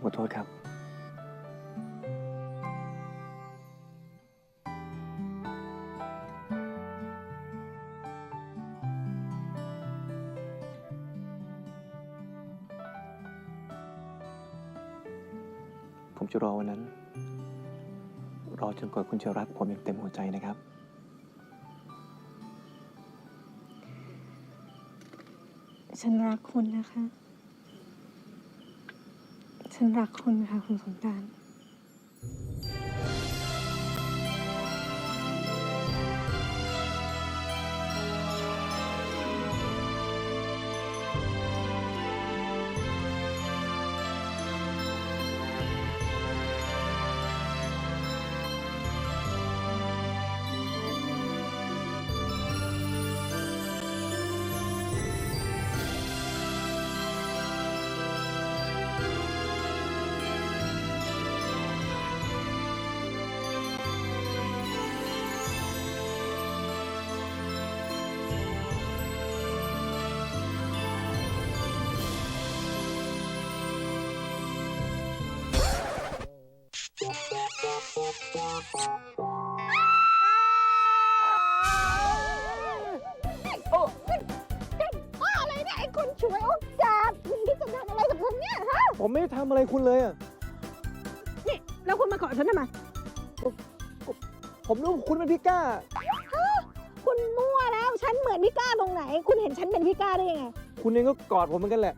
ผมขอโทษครับ ผมจะรอวันนั้น รอจนกว่าคุณจะรักผมอย่างเต็มหัวใจนะครับ ฉันรักคุณนะคะ ฉันรักคุณค่ะคุณสงการ โอ้เป็นบ้าอะไรเนี่ยไอ้คนช่วยโอกาสคุณที่จะทำอะไรกับผมเนี่ยฮะผมไม่ได้ทำอะไรคุณเลยอะนี่แล้วคุณมาเกาะฉันทำไมผมรู้ว่าคุณเป็นพี่ก้าคุณมั่วแล้วฉันเหมือนพี่ก้าตรงไหน คุณเห็นฉันเป็นพี่ก้าได้ยังไงคุณเองก็กอดผมเหมือนกันแหละ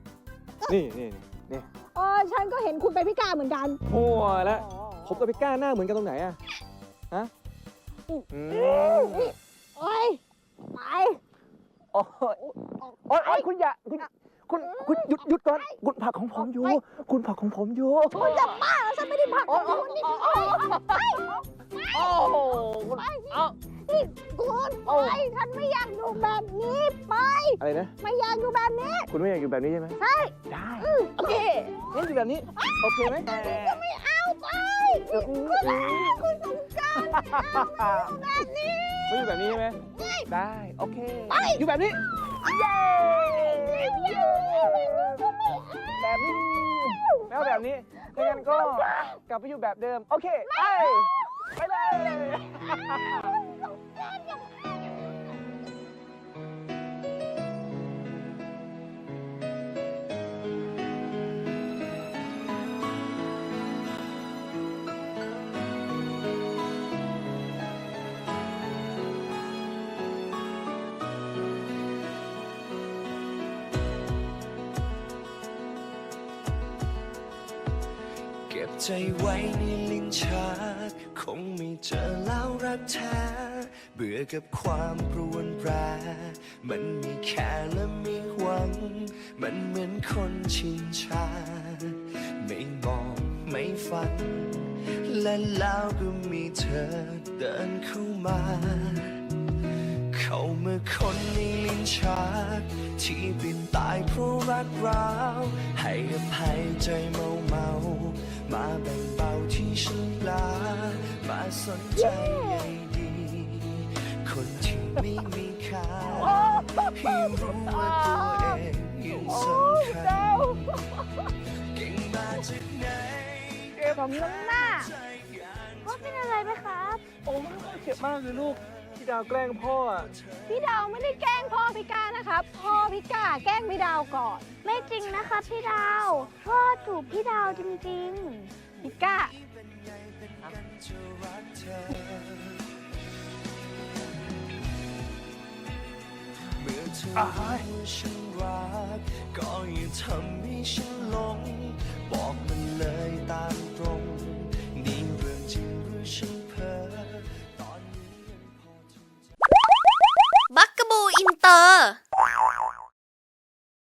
นี่นี่นี่อ๋อฉันก็เห็นคุณเป็นพี่ก้าเหมือนกันโอ้แล้วผมกับพี่ก้าหน้าเหมือนกันตรงไหนอะ ฮะอืมโอ้ยไปโอ้ยโอ้ยโอ้ยคุณอย่าคุณคุณคุณหยุดหยุดก่อนคุณผลักของผมอยู่ คุณผลักของผมอยู่คุณจะบ้าแล้วฉันไม่ได้ผลักคุณนี่โอ้ยไปโอ้โหคุณเอานี่คุณไปฉันไม่อยากอยู่แบบนี้ไปอะไรนะไม่อยากอยู่แบบนี้ คุณไม่อยากอยู่แบบนี้ใช่ไหมใช่ได้โอเคงั้นอยู่แบบนี้โอเคไหมก็ไม่เอาไปเอออืมคุณ แบบนี้ไม่อยู่แบบนี้ใช่ไหมได้โอเคอยู่แบบนี้เย้แบบนี้ไม่เอาแบบนี้ถ้างั้นก็กลับไปอยู่แบบเดิมโอเคไปไปเลย ใจไว้ในลิ้นชักคงไม่เจอแล้วรักแท้เบื่อกับความปรวนแปรมันมีแค่และมีหวัง มันเหมือนคนชินชา ไม่มองไม่ฝัน และแล้วก็มีเธอเดินเข้ามา เข้ามาคนในลิ้นชักที่เป็นตายเพราะรักร้าว ให้อภัยใจเมาเมา มาแบ่งเบาที่ฉันลา มาสนใจใยดี คนที่ไม่มีค่าให้รู้ว่าตัวเองยังสำคัญเก่งมาจากไหนสมน้ำหน้าใจอย่างพ่อเป็นอะไรไหมครับ โอ้เจ็บมากเลยลูก พี่ดาวแกล้งพ่ออะพี่ดาวไม่ได้แกล้งพ่อพิการนะครับพ่อพิกาแกล้งพี่ดาวก่อน ไม่จริงนะคะพี่ดาวพ่อถูกพี่ดาวจริงพิกาจะรักเธอเมื่อเธอรู้ว่าฉันรักก็อย่าทำให้ฉันหลง บอกมันเลยตาม